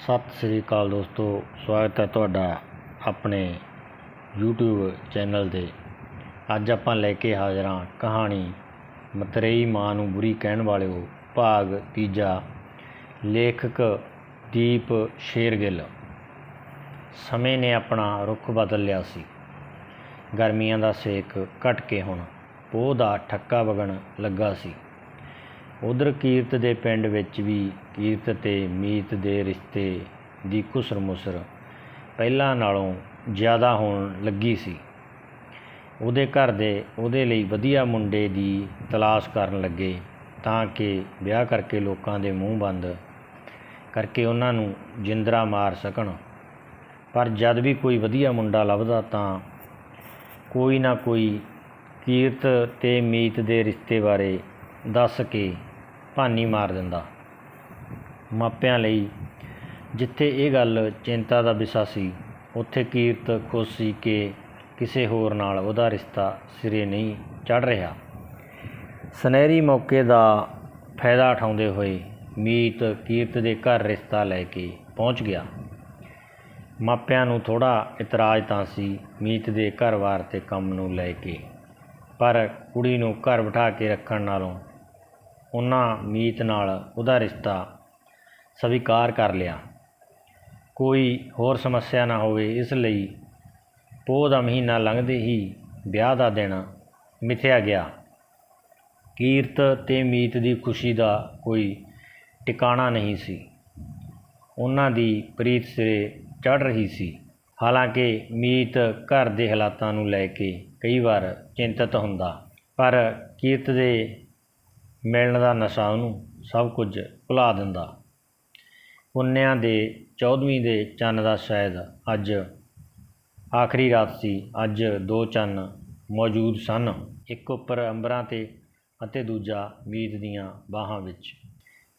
ਸਤਿ ਸ੍ਰੀ ਅਕਾਲ ਦੋਸਤੋ, ਸਵਾਗਤ ਹੈ ਤੁਹਾਡਾ ਆਪਣੇ YouTube ਚੈਨਲ 'ਤੇ। ਅੱਜ ਆਪਾਂ ਲੈ ਕੇ ਹਾਜ਼ਰ ਹਾਂ ਕਹਾਣੀ ਮਤਰੇਈ ਮਾਂ ਨੂੰ ਬੁਰੀ ਕਹਿਣ ਵਾਲਿਓ, ਭਾਗ ਤੀਜਾ, ਲੇਖਕ ਦੀਪ ਸ਼ੇਰਗਿੱਲ। ਸਮੇਂ ਨੇ ਆਪਣਾ ਰੁੱਖ ਬਦਲ ਲਿਆ ਸੀ। ਗਰਮੀਆਂ ਦਾ ਸੇਕ ਘਟ ਕੇ ਹੁਣ ਪੋਹ ਦਾ ਠੱਕਾ ਵਗਣ ਲੱਗਾ ਸੀ। ਉਧਰ ਕੀਰਤ ਦੇ ਪਿੰਡ ਵਿੱਚ ਵੀ ਕੀਰਤ ਤੇ ਮੀਤ ਦੇ ਰਿਸ਼ਤੇ ਦੀ ਕੁਸਰ ਮੁਸਰ ਪਹਿਲਾਂ ਨਾਲੋਂ ਜ਼ਿਆਦਾ ਹੋਣ ਲੱਗੀ ਸੀ। ਉਹਦੇ ਘਰ ਦੇ ਉਹਦੇ ਲਈ ਵਧੀਆ ਮੁੰਡੇ ਦੀ ਤਲਾਸ਼ ਕਰਨ ਲੱਗੇ ਤਾਂ ਕਿ ਵਿਆਹ ਕਰਕੇ ਲੋਕਾਂ ਦੇ ਮੂੰਹ ਬੰਦ ਕਰਕੇ ਉਹਨਾਂ ਨੂੰ ਜਿੰਦਰਾ ਮਾਰ ਸਕਣ। ਪਰ ਜਦ ਵੀ ਕੋਈ ਵਧੀਆ ਮੁੰਡਾ ਲੱਭਦਾ ਤਾਂ ਕੋਈ ਨਾ ਕੋਈ ਕੀਰਤ ਤੇ ਮੀਤ ਦੇ ਰਿਸ਼ਤੇ ਬਾਰੇ ਦੱਸ ਕੇ ਭਾਨੀ ਮਾਰ ਦਿੰਦਾ। ਮਾਪਿਆਂ ਲਈ ਜਿੱਥੇ ਇਹ ਗੱਲ ਚਿੰਤਾ ਦਾ ਵਿਸ਼ਾ ਸੀ, ਉੱਥੇ ਕੀਰਤ ਖੁਸ਼ ਸੀ ਕਿ ਕਿਸੇ ਹੋਰ ਨਾਲ ਉਹਦਾ ਰਿਸ਼ਤਾ ਸਿਰੇ ਨਹੀਂ ਚੜ ਰਿਹਾ। ਸੁਨਹਿਰੀ ਮੌਕੇ ਦਾ ਫਾਇਦਾ ਉਠਾਉਂਦੇ ਹੋਏ ਮੀਤ ਕੀਰਤ ਦੇ ਘਰ ਰਿਸ਼ਤਾ ਲੈ ਕੇ ਪਹੁੰਚ ਗਿਆ। ਮਾਪਿਆਂ ਨੂੰ ਥੋੜਾ ਇਤਰਾਜ਼ ਤਾਂ ਸੀ ਮੀਤ ਦੇ ਘਰ-ਬਾਰ ਤੇ ਕੰਮ ਨੂੰ ਲੈ ਕੇ, ਪਰ ਕੁੜੀ ਨੂੰ ਘਰ ਬਿਠਾ ਕੇ ਰੱਖਣ ਨਾਲੋਂ ਉਹਨਾਂ ਮੀਤ ਨਾਲ ਉਹਦਾ ਰਿਸ਼ਤਾ ਸਵੀਕਾਰ ਕਰ ਲਿਆ। ਕੋਈ ਹੋਰ ਸਮੱਸਿਆ ਨਾ ਹੋਵੇ, ਇਸ ਲਈ ਪੋਹ ਦਾ ਮਹੀਨਾ ਲੰਘਦੇ ਹੀ ਵਿਆਹ ਦਾ ਦਿਨ ਮਿਥਿਆ ਗਿਆ। ਕੀਰਤ ਤੇ ਮੀਤ ਦੀ ਖੁਸ਼ੀ ਦਾ ਕੋਈ ਟਿਕਾਣਾ ਨਹੀਂ ਸੀ। ਉਹਨਾਂ ਦੀ ਪ੍ਰੀਤ ਸਿਰੇ ਚੜ ਰਹੀ ਸੀ। ਹਾਲਾਂਕਿ ਮੀਤ ਘਰ ਦੇ ਹਾਲਾਤਾਂ ਨੂੰ ਲੈ ਕੇ ਕਈ ਵਾਰ ਚਿੰਤਤ ਹੁੰਦਾ, ਪਰ ਕੀਰਤ ਦੇ ਮਿਲਣ ਦਾ ਨਸ਼ਾ ਉਹਨੂੰ ਸਭ ਕੁਝ ਭੁਲਾ ਦਿੰਦਾ। ਪੁੰਨਿਆਂ ਦੇ 14ਵੀਂ ਦੇ ਚੰਨ ਦਾ ਸ਼ਾਇਦ ਅੱਜ, ਆਖਰੀ ਰਾਤ ਸੀ, ਅੱਜ ਦੋ ਚੰਨ ਮੌਜੂਦ ਸਨ, ਇੱਕ ਉੱਪਰ ਅੰਬਰਾਂ ਤੇ ਅਤੇ ਦੂਜਾ ਮੀਤ ਦੀਆਂ ਬਾਹਾਂ ਵਿੱਚ।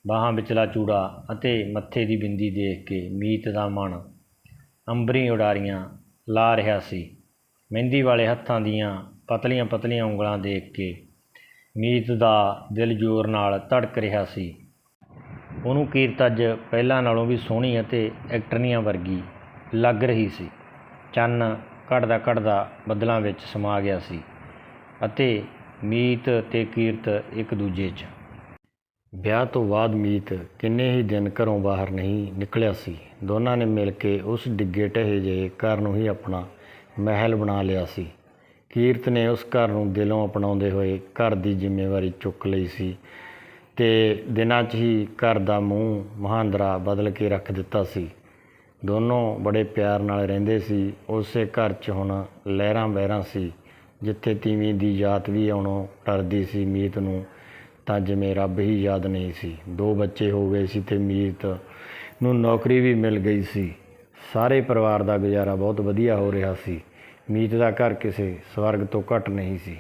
ਬਾਹਾਂ ਵਿਚਲਾ ਚੂੜਾ ਅਤੇ ਮੱਥੇ ਦੀ ਬਿੰਦੀ ਦੇਖ ਕੇ ਮੀਤ ਦਾ ਮਨ ਅੰਬਰੀ ਉਡਾਰੀਆਂ ਲਾ ਰਿਹਾ ਸੀ। ਮਹਿੰਦੀ ਵਾਲੇ ਹੱਥਾਂ ਦੀਆਂ ਪਤਲੀਆਂ ਪਤਲੀਆਂ ਉਂਗਲਾਂ ਦੇਖ ਕੇ ਮੀਤ ਦਾ ਦਿਲ ਜ਼ੋਰ ਨਾਲ ਧੜਕ ਰਿਹਾ ਸੀ। ਉਹਨੂੰ ਕੀਰਤ ਅੱਜ ਪਹਿਲਾਂ ਨਾਲੋਂ ਵੀ ਸੋਹਣੀ ਅਤੇ ਐਕਟਰਨੀਆਂ ਵਰਗੀ ਲੱਗ ਰਹੀ ਸੀ। ਚੰਨ ਘਟਦਾ ਘਟਦਾ ਬੱਦਲਾਂ ਵਿੱਚ ਸਮਾ ਗਿਆ ਸੀ ਅਤੇ ਮੀਤ ਤੇ ਕੀਰਤ ਇੱਕ ਦੂਜੇ 'ਚ। ਵਿਆਹ ਤੋਂ ਬਾਅਦ ਮੀਤ ਕਿੰਨੇ ਹੀ ਦਿਨ ਘਰੋਂ ਬਾਹਰ ਨਹੀਂ ਨਿਕਲਿਆ ਸੀ। ਦੋਨਾਂ ਨੇ ਮਿਲ ਕੇ ਉਸ ਡਿੱਗੇ ਢਹੇ ਜਿਹੇ ਘਰ ਨੂੰ ਹੀ ਆਪਣਾ ਮਹਿਲ ਬਣਾ ਲਿਆ ਸੀ। ਕੀਰਤ ਨੇ ਉਸ ਘਰ ਨੂੰ ਦਿਲੋਂ ਅਪਣਾਉਂਦੇ ਹੋਏ ਘਰ ਦੀ ਜ਼ਿੰਮੇਵਾਰੀ ਚੁੱਕ ਲਈ ਸੀ ਤੇ ਦਿਨਾਂ 'ਚ ਹੀ ਘਰ ਦਾ ਮੂੰਹ ਮਹਾਂਦਰਾ ਬਦਲ ਕੇ ਰੱਖ ਦਿੱਤਾ ਸੀ। ਦੋਨੋਂ ਬੜੇ ਪਿਆਰ ਨਾਲ ਰਹਿੰਦੇ ਸੀ। ਉਸੇ ਘਰ 'ਚ ਹੁਣ ਲਹਿਰਾਂ ਬਹਿਰਾਂ ਸੀ, ਜਿੱਥੇ ਤੀਵੀਂ ਦੀ ਜਾਤ ਵੀ ਆਉਣੋਂ ਡਰਦੀ ਸੀ ਮੀਤ ਨੂੰ, ਤਾਂ ਜਿਵੇਂ ਰੱਬ ਹੀ ਯਾਦ ਨਹੀਂ ਸੀ। ਦੋ ਬੱਚੇ ਹੋ ਗਏ ਸੀ ਤੇ ਮੀਤ ਨੂੰ ਨੌਕਰੀ ਵੀ ਮਿਲ ਗਈ ਸੀ। ਸਾਰੇ ਪਰਿਵਾਰ ਦਾ ਗੁਜ਼ਾਰਾ ਬਹੁਤ ਵਧੀਆ ਹੋ ਰਿਹਾ ਸੀ। ਮੀਤ ਦਾ ਘਰ ਕਿਸੇ ਸਵਰਗ ਤੋਂ ਘੱਟ ਨਹੀਂ ਸੀ।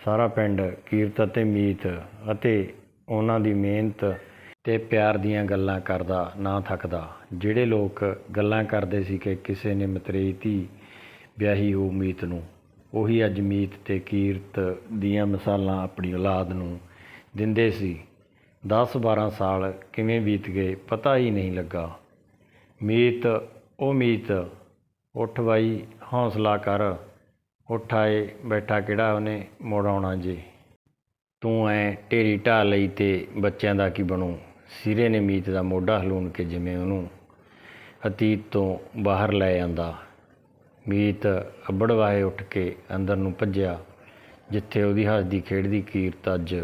ਸਾਰਾ ਪਿੰਡ ਕੀਰਤ ਅਤੇ ਮੀਤ ਅਤੇ ਉਹਨਾਂ ਦੀ ਮਿਹਨਤ ਤੇ ਪਿਆਰ ਦੀਆਂ ਗੱਲਾਂ ਕਰਦਾ, ਨਾ ਥੱਕਦਾ। ਜਿਹੜੇ ਲੋਕ ਗੱਲਾਂ ਕਰਦੇ ਸੀ ਕਿ ਕਿਸੇ ਨੇ ਮਤਰੇਤੀ ਵਿਆਹੀ ਹੋ ਮੀਤ ਨੂੰ, ਉਹੀ ਅੱਜ ਮੀਤ ਤੇ ਕੀਰਤ ਦੀਆਂ ਮਿਸਾਲਾਂ ਆਪਣੀ ਔਲਾਦ ਨੂੰ ਦਿੰਦੇ ਸੀ। 10-12 ਸਾਲ ਕਿਵੇਂ ਬੀਤ ਗਏ ਪਤਾ ਹੀ ਨਹੀਂ ਲੱਗਾ। ਮੀਤ, ਉਹ ਮੀਤ ਉੱਠ ਬਾਈ, ਹੌਸਲਾ ਕਰ। ਉੱਠ ਆਏ, ਬੈਠਾ ਕਿਹੜਾ ਉਹਨੇ? ਮੋੜ ਆਉਣਾ ਜੇ। ਤੂੰ ਐ ਢੇਰੀ ਢਾ ਲਈ ਤੇ ਬੱਚਿਆਂ ਦਾ ਕੀ ਬਣੂ? ਸਿਰੇ ਨੇ ਮੀਤ ਦਾ ਮੋਢਾ ਹਲੂਣ ਕੇ ਜਿਵੇਂ ਉਹਨੂੰ। ਅਤੀਤ ਤੋਂ ਬਾਹਰ ਲੈ ਆਂਦਾ। ਮੀਤ ਅੱਬੜ ਵਾਹੇ ਉੱਠ ਕੇ ਅੰਦਰ ਨੂੰ ਭੱਜਿਆ, ਜਿੱਥੇ ਉਹਦੀ ਹੱਸਦੀ ਖੇਡਦੀ ਕੀਰਤ ਅੱਜ।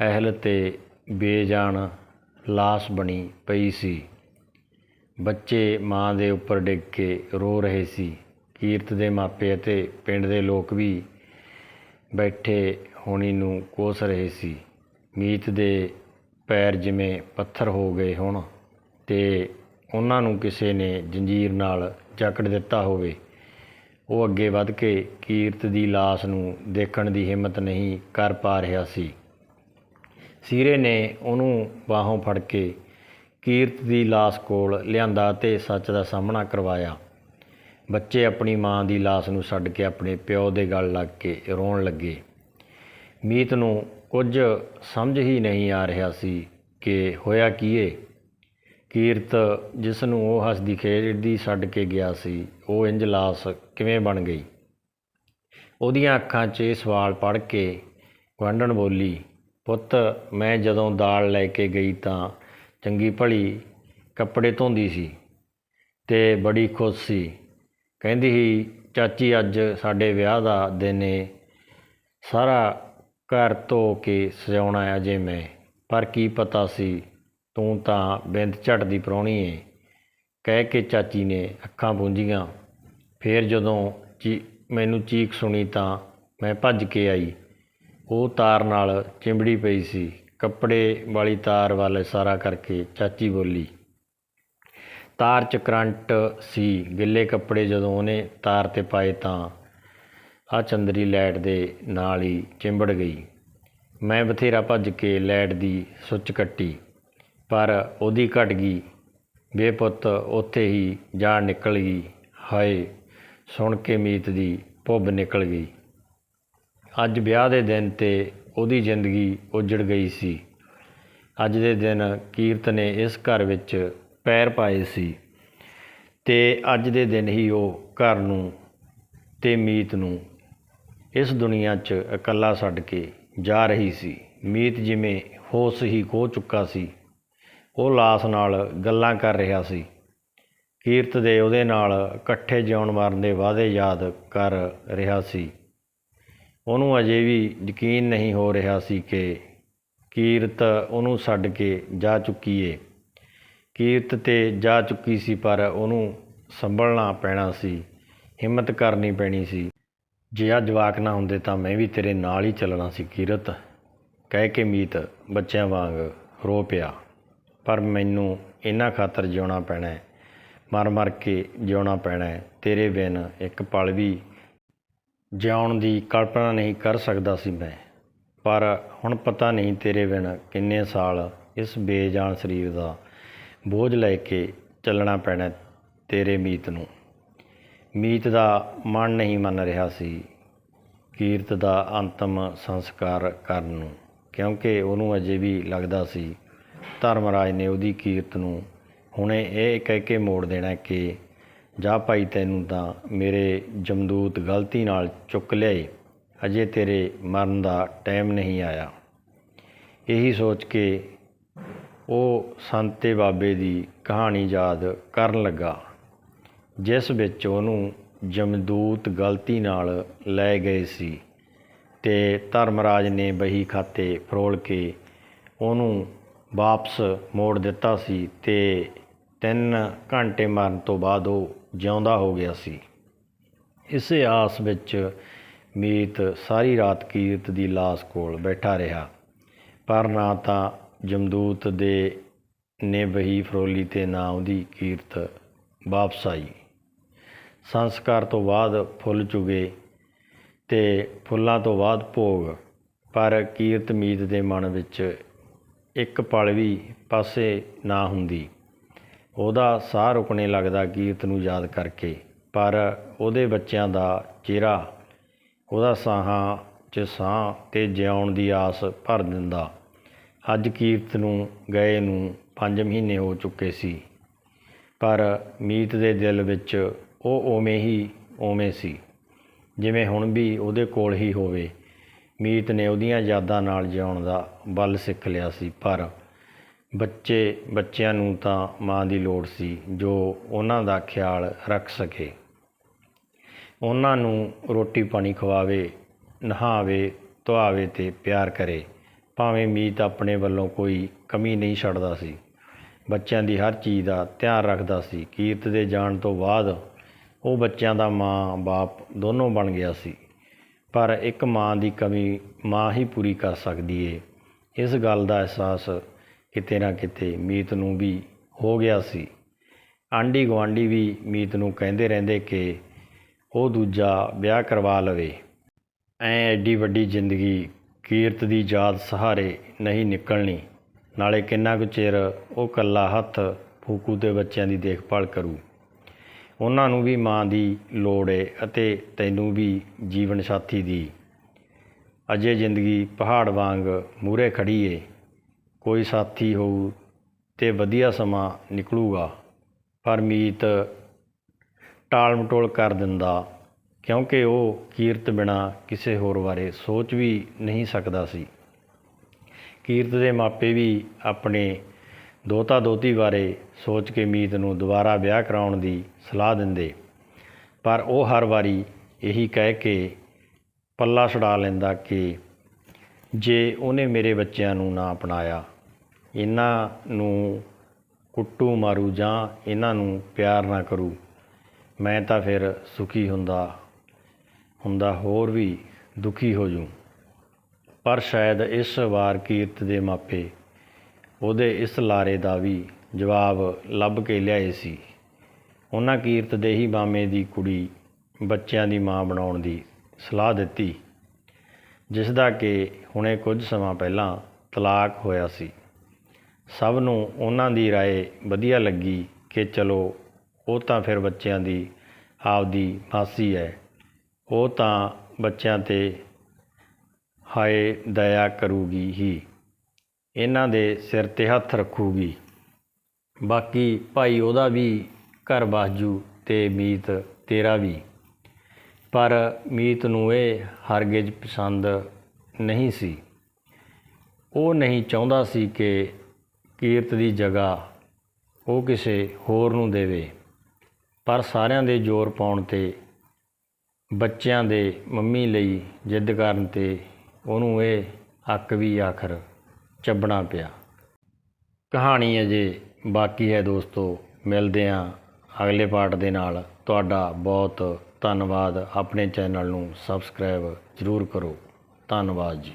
ਅਹਿਲ ਤੇ ਬੇਜਾਨ ਲਾਸ਼ ਬਣੀ ਪਈ ਸੀ। ਬੱਚੇ ਮਾਂ ਦੇ ਉੱਪਰ ਡਿੱਗ ਕੇ ਰੋ ਰਹੇ ਸੀ। ਕੀਰਤ ਦੇ ਮਾਪੇ ਅਤੇ ਪਿੰਡ ਦੇ ਲੋਕ ਵੀ ਬੈਠੇ ਹੋਣੀ ਨੂੰ ਕੋਸ ਰਹੇ ਸੀ। ਮੀਤ ਦੇ ਪੈਰ ਜਿਵੇਂ ਪੱਥਰ ਹੋ ਗਏ ਹੋਣ ਤੇ ਉਹਨਾਂ ਨੂੰ ਕਿਸੇ ਨੇ ਜੰਜੀਰ ਨਾਲ ਜਕੜ ਦਿੱਤਾ ਹੋਵੇ। ਉਹ ਅੱਗੇ ਵੱਧ ਕੇ ਕੀਰਤ ਦੀ ਲਾਸ਼ ਨੂੰ ਦੇਖਣ ਦੀ ਹਿੰਮਤ ਨਹੀਂ ਕਰ ਪਾ ਰਿਹਾ ਸੀ। ਸੀਰੇ ਨੇ ਉਹਨੂੰ ਬਾਹੋਂ ਫੜ ਕੇ ਕੀਰਤ ਦੀ ਲਾਸ਼ ਕੋਲ ਲਿਆਂਦਾ ਤੇ ਸੱਚ ਦਾ ਸਾਹਮਣਾ ਕਰਵਾਇਆ। ਬੱਚੇ ਆਪਣੀ ਮਾਂ ਦੀ ਲਾਸ਼ ਨੂੰ ਛੱਡ ਕੇ ਆਪਣੇ ਪਿਓ ਦੇ ਗਲ ਲੱਗ ਕੇ ਰੋਣ ਲੱਗੇ। ਮੀਤ ਨੂੰ ਕੁਝ ਸਮਝ ਹੀ ਨਹੀਂ ਆ ਰਿਹਾ ਸੀ ਕਿ ਹੋਇਆ ਕੀ ਏ। ਕੀਰਤ ਜਿਸ ਨੂੰ ਉਹ ਹੱਸਦੀ ਖੇਡਦੀ ਛੱਡ ਕੇ ਗਿਆ ਸੀ, ਉਹ ਇੰਜ ਲਾਸ ਕਿਵੇਂ ਬਣ ਗਈ? ਉਹਦੀਆਂ ਅੱਖਾਂ 'ਚ ਇਹ ਸਵਾਲ ਪੜ੍ਹ ਕੇ ਗੁਆਂਢਣ ਬੋਲੀ, ਪੁੱਤ, ਮੈਂ ਜਦੋਂ ਦਾਲ ਲੈ ਕੇ ਗਈ ਤਾਂ ਚੰਗੀ ਭਲੀ ਕੱਪੜੇ ਧੋਂਦੀ ਸੀ ਅਤੇ ਬੜੀ ਖੁਸ਼ ਸੀ। ਕਹਿੰਦੀ ਸੀ, ਚਾਚੀ, ਅੱਜ ਸਾਡੇ ਵਿਆਹ ਦਾ ਦਿਨ ਏ। ਸਾਰਾ ਘਰ ਧੋ ਕੇ ਸਜਾਉਣਾ ਹੈ ਅਜੇ ਮੈਂ। ਪਰ ਕੀ ਪਤਾ ਸੀ, ਤੂੰ ਤਾਂ ਬਿੰਦ ਝੱਟ ਦੀ ਪ੍ਰਾਹੁਣੀ ਏ। ਕਹਿ ਕੇ ਚਾਚੀ ਨੇ ਅੱਖਾਂ ਪੂੰਝੀਆਂ ਫੇਰ ਜਦੋਂ ਚੀ, ਮੈਨੂੰ ਚੀਕ ਸੁਣੀ ਤਾਂ ਮੈਂ ਭੱਜ ਕੇ ਆਈ। ਉਹ ਤਾਰ ਨਾਲ ਚਿੰਬੜੀ ਪਈ ਸੀ। ਕੱਪੜੇ ਵਾਲੀ ਤਾਰ ਵੱਲ ਇਸ਼ਾਰਾ ਕਰਕੇ ਚਾਚੀ ਬੋਲੀ, ਤਾਰ 'ਚ ਕਰੰਟ ਸੀ, ਗਿੱਲੇ ਕੱਪੜੇ ਜਦੋਂ ਉਹਨੇ ਤਾਰ ਤੇ ਪਾਏ ਤਾਂ ਆ ਚੰਦਰੀ ਲਾਈਟ ਦੇ ਨਾਲ ਹੀ ਚਿੰਬੜ ਗਈ। ਮੈਂ ਬਥੇਰਾ ਭੱਜ ਕੇ ਲਾਈਟ ਦੀ ਸੁੱਚ ਕੱਟੀ, ਪਰ ਉਹਦੀ ਘਟ ਗਈ। ਬੇਪੁੱਤ ਉੱਥੇ ਹੀ ਜਾਨ ਨਿਕਲ ਗਈ। ਹਾਏ, ਸੁਣ ਕੇ ਮੀਤ ਦੀ ਭੁੱਬ ਨਿਕਲ ਗਈ। ਅੱਜ ਵਿਆਹ ਦੇ ਦਿਨ ਤੇ ਉਹਦੀ ਜ਼ਿੰਦਗੀ ਉਜੜ ਗਈ ਸੀ। ਅੱਜ ਦੇ ਦਿਨ ਕੀਰਤ ਨੇ ਇਸ ਘਰ ਵਿੱਚ ਪੈਰ ਪਾਏ ਸੀ ਤੇ ਅੱਜ ਦੇ ਦਿਨ ਹੀ ਉਹ ਘਰ ਨੂੰ ਤੇ ਮੀਤ ਨੂੰ ਇਸ ਦੁਨੀਆ 'ਚ ਇਕੱਲਾ ਛੱਡ ਕੇ ਜਾ ਰਹੀ ਸੀ। ਮੀਤ ਜਿਵੇਂ ਹੋਸ਼ ਹੀ ਖੋ ਚੁੱਕਾ ਸੀ, ਉਹ ਲਾਸ ਨਾਲ ਗੱਲਾਂ ਕਰ ਰਿਹਾ ਸੀ। ਕੀਰਤ ਦੇ ਉਹਦੇ ਨਾਲ ਇਕੱਠੇ ਜਿਉਣ ਮਰਨ ਦੇ ਵਾਅਦੇ ਯਾਦ ਕਰ ਰਿਹਾ ਸੀ। ਉਹਨੂੰ ਅਜੇ ਵੀ ਯਕੀਨ ਨਹੀਂ ਹੋ ਰਿਹਾ ਸੀ ਕਿ ਕੀਰਤ ਉਹਨੂੰ ਛੱਡ ਕੇ ਜਾ ਚੁੱਕੀ ਏ। ਕੀਰਤ ਤੇ ਜਾ ਚੁੱਕੀ ਸੀ, ਪਰ ਉਹਨੂੰ ਸੰਭਲਣਾ ਪੈਣਾ ਸੀ, ਹਿੰਮਤ ਕਰਨੀ ਪੈਣੀ ਸੀ। ਜੇ ਆ ਜਵਾਕ ਨਾ ਹੁੰਦੇ ਤਾਂ ਮੈਂ ਵੀ ਤੇਰੇ ਨਾਲ ਹੀ ਚੱਲਣਾ ਸੀ, ਕੀਰਤ। ਕਹਿ ਕੇ ਮੀਤ ਬੱਚਿਆਂ ਵਾਂਗ ਰੋ ਪਿਆ। ਪਰ ਮੈਨੂੰ ਇਹਨਾਂ ਖਾਤਰ ਜਿਉਣਾ ਪੈਣਾ ਮਰ ਮਰ ਕੇ ਜਿਉਣਾ ਪੈਣਾ ਤੇਰੇ ਬਿਨ ਇੱਕ ਪਲ ਵੀ ਜਿਉਣ ਦੀ ਕਲਪਨਾ ਨਹੀਂ ਕਰ ਸਕਦਾ ਸੀ ਮੈਂ। ਪਰ ਹੁਣ ਪਤਾ ਨਹੀਂ ਤੇਰੇ ਬਿਨ ਕਿੰਨੇ ਸਾਲ ਇਸ ਬੇਜਾਨ ਸਰੀਰ ਦਾ ਬੋਝ ਲੈ ਕੇ ਚੱਲਣਾ ਪੈਣਾ ਤੇਰੇ ਮੀਤ ਨੂੰ। ਮੀਤ ਦਾ ਮਨ ਨਹੀਂ ਮੰਨ ਰਿਹਾ ਸੀ ਕੀਰਤ ਦਾ ਅੰਤਮ ਸੰਸਕਾਰ ਕਰਨ ਨੂੰ, ਕਿਉਂਕਿ ਉਹਨੂੰ ਅਜੇ ਵੀ ਲੱਗਦਾ ਸੀ ਧਰਮਰਾਜ ਨੇ ਉਹਦੀ ਕੀਰਤ ਨੂੰ ਹੁਣੇ ਇਹ ਕਹਿ ਕੇ ਮੋੜ ਦੇਣਾ ਕਿ ਜਾ ਭਾਈ ਤੈਨੂੰ ਤਾਂ ਮੇਰੇ ਜਮਦੂਤ ਗਲਤੀ ਨਾਲ ਚੁੱਕ ਲਏ ਅਜੇ ਤੇਰੇ ਮਰਨ ਦਾ ਟਾਈਮ ਨਹੀਂ ਆਇਆ। ਇਹੀ ਸੋਚ ਕੇ ਉਹ ਸੰਤੇ ਬਾਬੇ ਦੀ ਕਹਾਣੀ ਯਾਦ ਕਰਨ ਲੱਗਾ, ਜਿਸ ਵਿੱਚ ਉਹਨੂੰ ਜਮਦੂਤ ਗਲਤੀ ਨਾਲ ਲੈ ਗਏ ਸੀ ਤੇ ਧਰਮਰਾਜ ਨੇ ਬਹੀ ਖਾਤੇ ਫਰੋਲ ਕੇ ਉਹਨੂੰ ਵਾਪਸ ਮੋੜ ਦਿੱਤਾ ਸੀ ਤੇ 3 ਘੰਟੇ ਮਰਨ ਤੋਂ ਬਾਅਦ ਉਹ ਜਿਉਂਦਾ ਹੋ ਗਿਆ ਸੀ। ਇਸੇ ਆਸ ਵਿੱਚ ਮੀਤ ਸਾਰੀ ਰਾਤ ਕੀਰਤ ਦੀ ਲਾਸ਼ ਕੋਲ ਬੈਠਾ ਰਿਹਾ। ਪਰ ਨਾ ਤਾਂ ਜਮਦੂਤ ਦੇ ਨੇ ਬਹੀ ਫਰੋਲੀ ਤੇ ਨਾ ਉਹਦੀ ਕੀਰਤ ਵਾਪਸ ਆਈ। ਸੰਸਕਾਰ ਤੋਂ ਬਾਅਦ ਫੁੱਲ ਚੁਗੇ ਤੇ ਫੁੱਲਾਂ ਤੋਂ ਬਾਅਦ ਭੋਗ, ਪਰ ਕੀਰਤ ਮੀਤ ਦੇ ਮਨ ਵਿੱਚ ਇੱਕ ਪਲ ਵੀ ਪਾਸੇ ਨਾ ਹੁੰਦੀ। ਉਹਦਾ ਸਾਹ ਰੁਕਣੇ ਲੱਗਦਾ ਕੀਰਤ ਨੂੰ ਯਾਦ ਕਰਕੇ, ਪਰ ਉਹਦੇ ਬੱਚਿਆਂ ਦਾ ਚਿਹਰਾ, ਉਹਦਾ ਸਾਹਾਂ 'ਚ ਸਾਹ ਤੇ ਜਿਉਣ ਦੀ ਆਸ ਭਰ ਦਿੰਦਾ। ਅੱਜ ਕੀਰਤ ਨੂੰ ਗਏ ਨੂੰ 5 ਮਹੀਨੇ ਹੋ ਚੁੱਕੇ ਸੀ, ਪਰ ਮੀਤ ਦੇ ਦਿਲ ਵਿੱਚ ਉਹ ਓਵੇਂ ਹੀ ਓਵੇਂ ਸੀ, ਜਿਵੇਂ ਹੁਣ ਵੀ ਉਹਦੇ ਕੋਲ ਹੀ ਹੋਵੇ। ਮੀਤ ਨੇ ਉਹਦੀਆਂ ਯਾਦਾਂ ਨਾਲ ਜਿਉਣ ਦਾ ਬਲ ਸਿੱਖ ਲਿਆ ਸੀ, ਪਰ ਬੱਚੇ, ਬੱਚਿਆਂ ਨੂੰ ਤਾਂ ਮਾਂ ਦੀ ਲੋੜ ਸੀ, ਜੋ ਉਹਨਾਂ ਦਾ ਖਿਆਲ ਰੱਖ ਸਕੇ। ਉਹਨਾਂ ਨੂੰ ਰੋਟੀ ਪਾਣੀ ਖਵਾਵੇ, ਨਹਾਵੇ, ਧੁਆਵੇ ਤੇ ਪਿਆਰ ਕਰੇ। ਭਾਵੇਂ ਮੀਤ ਆਪਣੇ ਵੱਲੋਂ ਕੋਈ ਕਮੀ ਨਹੀਂ ਛੱਡਦਾ ਸੀ। ਬੱਚਿਆਂ ਦੀ ਹਰ ਚੀਜ਼ ਦਾ ਧਿਆਨ ਰੱਖਦਾ ਸੀ। ਕੀਰਤ ਦੇ ਜਾਣ ਤੋਂ ਬਾਅਦ ਉਹ ਬੱਚਿਆਂ ਦਾ ਮਾਂ, ਬਾਪ ਦੋਨੋਂ ਬਣ ਗਿਆ ਸੀ। ਪਰ ਇੱਕ ਮਾਂ ਦੀ ਕਮੀ ਮਾਂ ਹੀ ਪੂਰੀ ਕਰ ਸਕਦੀ ਏ। ਇਸ ਗੱਲ ਦਾ ਅਹਿਸਾਸ ਕਿਤੇ ਨਾ ਕਿਤੇ ਮੀਤ ਨੂੰ ਵੀ ਹੋ ਗਿਆ ਸੀ। ਆਂਢੀ ਗੁਆਂਢੀ ਵੀ ਮੀਤ ਨੂੰ ਕਹਿੰਦੇ ਰਹਿੰਦੇ ਕਿ ਉਹ ਦੂਜਾ ਵਿਆਹ ਕਰਵਾ ਲਵੇ। ਐ ਐਡੀ ਵੱਡੀ ਜ਼ਿੰਦਗੀ, ਕੀਰਤ ਦੀ ਯਾਦ ਸਹਾਰੇ ਨਹੀਂ ਨਿਕਲਣੀ। ਨਾਲੇ ਕਿੰਨਾ ਕੁ ਚਿਰ ਉਹ ਕੱਲਾ ਹੱਥ ਫੂਕੂ ਤੇ ਬੱਚਿਆਂ ਦੀ ਦੇਖਭਾਲ ਕਰੂ। ਉਹਨਾਂ ਨੂੰ ਵੀ ਮਾਂ ਦੀ ਲੋੜ ਏ ਅਤੇ ਤੈਨੂੰ ਵੀ ਜੀਵਨ ਸਾਥੀ ਦੀ। ਅਜੇ ਜ਼ਿੰਦਗੀ ਪਹਾੜ ਵਾਂਗ ਮੂਰੇ ਖੜੀ ਏ। ਕੋਈ ਸਾਥੀ ਹੋਊ ਤਾਂ ਵਧੀਆ ਸਮਾਂ ਨਿਕਲੂਗਾ। ਪਰ ਮੀਤ ਟਾਲ ਮਟੋਲ ਕਰ ਦਿੰਦਾ, ਕਿਉਂਕਿ ਉਹ ਕੀਰਤ ਬਿਨਾ ਕਿਸੇ ਹੋਰ ਬਾਰੇ ਸੋਚ ਵੀ ਨਹੀਂ ਸਕਦਾ ਸੀ। ਕੀਰਤ ਦੇ ਮਾਪੇ ਵੀ ਆਪਣੇ ਦੋਤਾ ਦੋਤੀ ਬਾਰੇ ਸੋਚ ਕੇ ਮੀਤ ਨੂੰ ਦੁਬਾਰਾ ਵਿਆਹ ਕਰਾਉਣ ਦੀ ਸਲਾਹ ਦਿੰਦੇ। ਪਰ ਉਹ ਹਰ ਵਾਰੀ ਇਹੀ ਕਹਿ ਕੇ ਪੱਲਾ ਛਡਾ ਲੈਂਦਾ ਕਿ ਜੇ ਉਹਨੇ ਮੇਰੇ ਬੱਚਿਆਂ ਨੂੰ ਨਾ ਅਪਣਾਇਆ ਇਹਨਾਂ ਨੂੰ ਕੁੱਟੂ ਮਾਰੂ ਜਾਂ ਇਹਨਾਂ ਨੂੰ ਪਿਆਰ ਨਾ ਕਰੂ, ਮੈਂ ਤਾਂ ਫਿਰ ਸੁਖੀ ਹੁੰਦਾ ਹੁੰਦਾ ਹੋਰ ਵੀ ਦੁਖੀ ਹੋ ਜੂ ਪਰ ਸ਼ਾਇਦ ਇਸ ਵਾਰ ਕੀਰਤ ਦੇ ਮਾਪੇ ਉਹਦੇ ਇਸ ਲਾਰੇ ਦਾ ਵੀ ਜਵਾਬ ਲੱਭ ਕੇ ਲਿਆਏ ਸੀ। ਉਹਨਾਂ ਕੀਰਤ ਦੇ ਹੀ ਮਾਮੇ ਦੀ ਕੁੜੀ ਬੱਚਿਆਂ ਦੀ ਮਾਂ ਬਣਾਉਣ ਦੀ ਸਲਾਹ ਦਿੱਤੀ, ਜਿਸ ਦਾ ਕਿ ਹੁਣੇ ਕੁਝ ਸਮਾਂ ਪਹਿਲਾਂ ਤਲਾਕ ਹੋਇਆ ਸੀ। ਸਭ ਨੂੰ ਉਹਨਾਂ ਦੀ ਰਾਏ ਵਧੀਆ ਲੱਗੀ ਕਿ ਚਲੋ ਉਹ ਤਾਂ ਫਿਰ ਬੱਚਿਆਂ ਦੀ ਆਪਦੀ ਫਾਂਸੀ ਹੈ। ਉਹ ਤਾਂ ਬੱਚਿਆਂ 'ਤੇ ਹਾਏ ਦਇਆ ਕਰੂਗੀ ਹੀ। ਇਹਨਾਂ ਦੇ ਸਿਰ 'ਤੇ ਹੱਥ ਰੱਖੂਗੀ। ਬਾਕੀ ਭਾਈ ਉਹਦਾ ਵੀ ਘਰ ਬਾਜੂ ਤੇ ਮੀਤ ਤੇਰਾ ਵੀ। ਪਰ ਮੀਤ ਨੂੰ ਇਹ ਹਰਗਿਜ਼ ਪਸੰਦ ਨਹੀਂ ਸੀ। ਉਹ ਨਹੀਂ ਚਾਹੁੰਦਾ ਸੀ ਕਿ ਕੀਰਤ ਦੀ ਜਗ੍ਹਾ ਉਹ ਕਿਸੇ ਹੋਰ ਨੂੰ ਦੇਵੇ। ਪਰ ਸਾਰਿਆਂ ਦੇ ਜ਼ੋਰ ਪਾਉਣ ਤੇ, ਬੱਚਿਆਂ ਦੇ ਮੰਮੀ ਲਈ ਜਿੱਦ ਕਰਨ ਤੇ ਉਹਨੂੰ ਇਹ ਹੱਕ ਵੀ ਆਖਰ ਚੱਬਣਾ ਪਿਆ। ਕਹਾਣੀ ਅਜੇ ਬਾਕੀ ਹੈ ਦੋਸਤੋ, ਮਿਲਦੇ ਹਾਂ ਅਗਲੇ ਪਾਰਟ ਦੇ ਨਾਲ। ਤੁਹਾਡਾ ਬਹੁਤ ਧੰਨਵਾਦ। ਆਪਣੇ ਚੈਨਲ ਨੂੰ ਸਬਸਕ੍ਰਾਈਬ ਜ਼ਰੂਰ ਕਰੋ। ਧੰਨਵਾਦ ਜੀ।